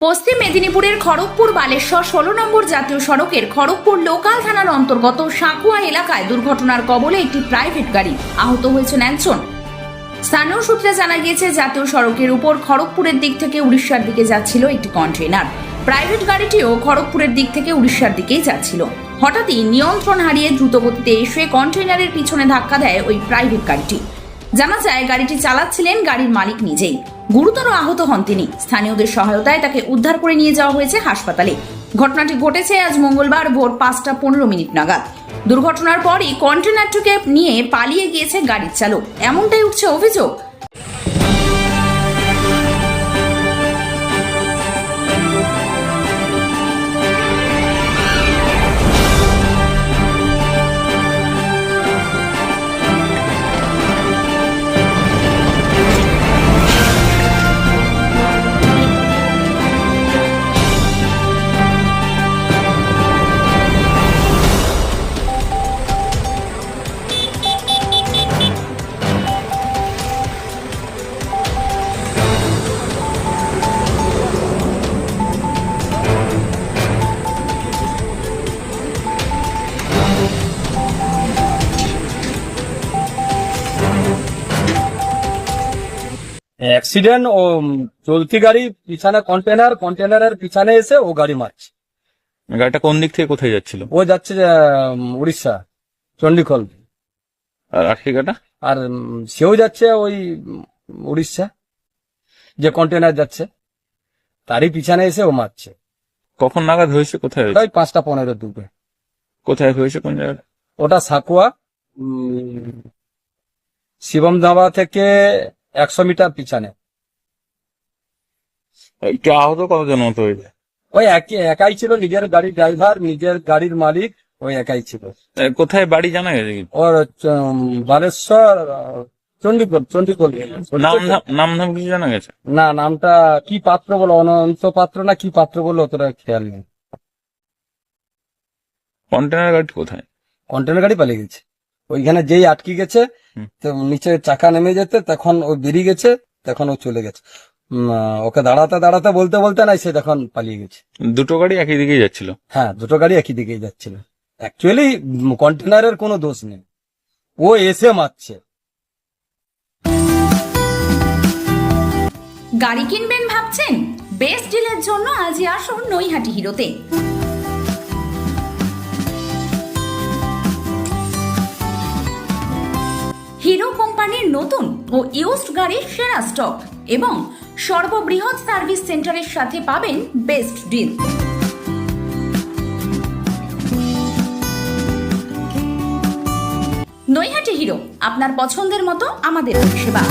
পশ্চিম মেদিনীপুরের খড়গপুর বালেশ্বর ষোলো নম্বর জাতীয় সড়কের খড়গপুর লোকাল থানার অন্তর্গত সাঁকুয়া এলাকায় দুর্ঘটনার কবলে একটি প্রাইভেট গাড়ি আহত হয়েছেন একজন। স্থানীয় সূত্রে জানা গিয়েছে, জাতীয় সড়কের উপর খড়গপুরের দিক থেকে উড়িষ্যার দিকে যাচ্ছিল একটি কন্টেইনার। প্রাইভেট গাড়িটিও খড়গপুরের দিক থেকে উড়িষ্যার দিকেই যাচ্ছিল। হঠাৎই নিয়ন্ত্রণ হারিয়ে দ্রুতগতিতে এসে কন্টেইনারের পিছনে ধাক্কা দেয় ওই প্রাইভেট গাড়িটি। জানা যায়, গাড়িটি চালাচ্ছিলেন গাড়ির মালিক নিজেই। গুরুতর আহত হন তিনি। স্থানীয়দের সহায়তায় তাকে উদ্ধার করে নিয়ে যাওয়া হয়েছে হাসপাতালে। ঘটনাটি ঘটেছে আজ মঙ্গলবার ভোর পাঁচটা পনেরো মিনিট নাগাদ। দুর্ঘটনার পরই কন্টেনারটিকে নিয়ে পালিয়ে গিয়েছে গাড়ির চালক। এমনটাই উঠছে অভিযোগ। অ্যাক্সিডেন্ট ও চলতি গাড়ি পিছনে কন্টেনার কন্টেনারের পিছনে এসে ও গাড়ি মারছে। গাড়িটা কোন দিক থেকে কোথায় যাচ্ছিল? ও যাচ্ছে উড়িষ্যা চণ্ডীখল আর আশিকাটা আর সেও যাচ্ছে ওই উড়িষ্যা যে কন্টেনার যাচ্ছে। তারই পিছনে এসে ও মারছে। কখন নাগাদ হয়েছে? কোথায় হয়েছে? ওই পাঁচটা পনেরো দুটো কোথায় হয়েছে কোন জায়গায়? ওটা সাকুয়া উম, শিবম ধাবা থেকে একশো মিটার পিছনে। একটু আহত কতজন মতো হয়েছে? ওই একই একাই ছিল নিজের গাড়ির ড্রাইভার নিজের গাড়ির মালিক ওই একাই ছিল। কোথায় বাড়ি জানা গেছে? ওর বালেশ্বর চণ্ডীগড় চণ্ডীগড় নাম নাম কিছু জানা গেছে? না নামটা কি পাত্র বলো অনন্ত পাত্র না কি পাত্র বলো অতটা খেয়াল নেই। কন্টেনার গাড়ি কোথায়? কন্টেনার গাড়ি পালিয়ে গেছে। ওইখানে যেই আটকে গেছে। তো নিচে চাকা নেমে যেতে তখন ও বেরিয়ে গেছে তখন ও চলে গেছে। ওকে দাঁড়াতে দাঁড়াতে বলতে বলতে না সে তখন পালিয়ে গেছে। দুটো গাড়ি একই দিকেই যাচ্ছিল? হ্যাঁ দুটো গাড়ি একই দিকেই যাচ্ছিল। অ্যাকচুয়ালি কন্টেনারের কোনো দোষ নেই। ও এসে মারছে। গাড়ি কিনবেন ভাবছেন? বেস্ট ডিলের জন্য আজই আসুন নৈহাটি হিরোতে। কোম্পানির নতুন ও ইউস্ট গাড়ির সেরা স্টক এবং সর্ববৃহৎ সার্ভিস সেন্টারের সাথে পাবেন বেস্ট ডিল নৈহাটি হিরো আপনার পছন্দের মতো আমাদের পরিষেবা।